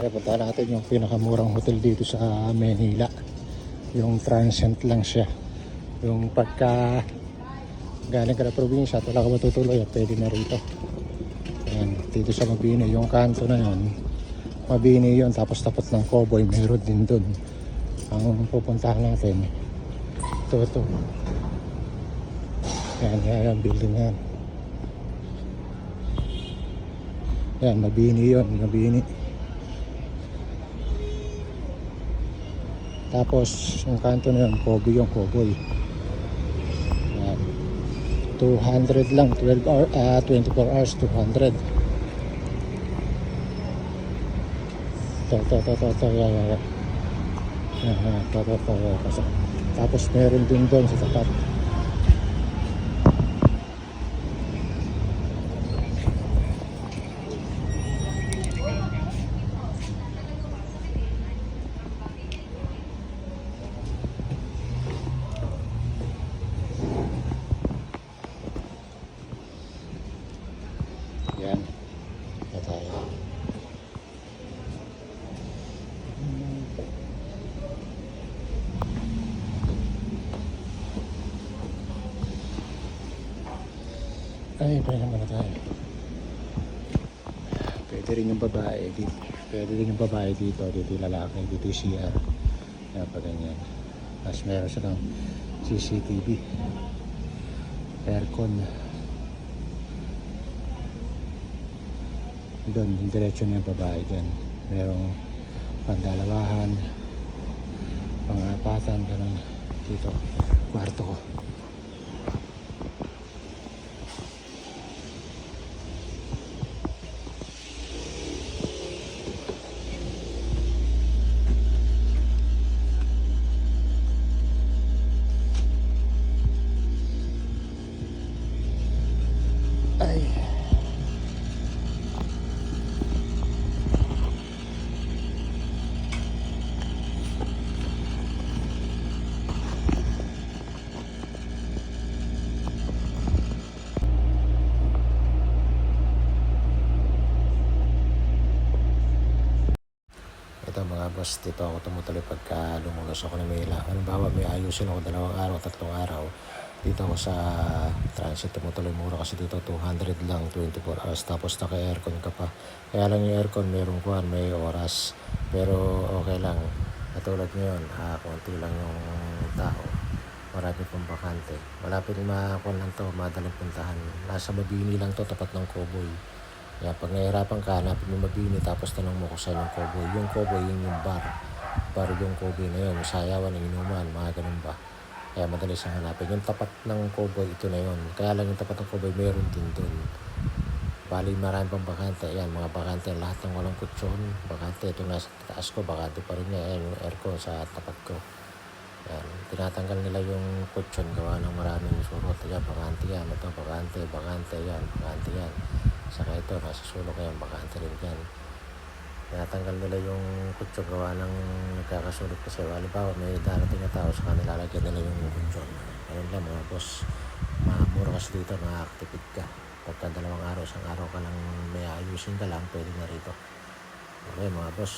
Kaya punta natin yung pinakamurang hotel dito sa Manila. Yung transient lang siya. Yung pagka galing ka na probinsya at wala ka matutuloy at pwede na rito. Ayan, dito sa Mabini, yung kanto na yun. Mabini yun, tapos tapat ng Cowboy, meron din dun. Ang pupuntahan natin, ito, ito. Yan, yan, yan, building yan. Yan, Mabini yun, Mabini. Tapos, yung kanto na yun, Kobe yung Cowboy. Yan. 200 lang, 12 hour, ah 24 hours, 200. To, to, to, to, to, yan, yan, yan. Yan, yan, to, to, to, yan. Tapos, tapos meron din doon sa tapat. Yan. Na tayo. Ay, pwede naman na tayo. Pwede rin yung babae dito. Pwede rin yung babae dito. Dito yung lalaki. Dito yung CR. Yan pa ganyan. Tapos meron silang CCTV. Aircon. Doon, diretso na yung babae dyan. Merong pandalawahan, pangapatan, ganun. Dito, kwarto ko. Ay. Ito mga boss, dito ako tumutuloy pagka lumulos ako ng Manila. Halimbawa may ayusin ako dalawang araw, tatlong araw. Dito ako sa transit tumutuloy mura kasi dito 200 lang 24 hours tapos naka-aircon ka pa. Kaya lang yung aircon merong kuhan, may oras. Pero okay lang. Katulad ngayon, ah, konti lang yung tao. Marami pang bakante. Malapit makakuha lang to, madaling puntahan. Nasa Mabini lang to, tapat ng Cowboy. Kaya pag nahihirapan ka, hanapin mo mabini tapos tanong mo kung saan yung cowboy. Yung cowboy, yun yung bar. Bar yung cowboy na yun. Sayawan, inuman, mga ganun ba. Kaya madali siyang hanapin. Yung tapat ng cowboy, ito na yun. Kaya lang yung tapat ng cowboy, meron din dun. Bali, marami pang bakante. Ayan, mga bakante. Lahat ng walang kutsyon. Bakante. Ito nasa taas ko, bakante pa rin niya. Ayan, yung aircon sa tapat ko. Ayan, tinatanggal nila yung kutsyon gawa ng maraming surot. Ayan, bakante yan. Ito, bakante, bakante yan, bakante yan. Saka ito, nasa sulok yan, bakante rin yan. Tinatanggal nila yung kutsyon gawa ng nagkakasulot kasi. Halimbawa, may darating na tao, saka nilalagyan nila yung kutsyon. Ayun lang mga boss. Mura kasi dito, nakakatipid ka. Pagka dalawang araw, isang araw ka lang may ayusin ka lang, pwede na rito. Okay mga boss,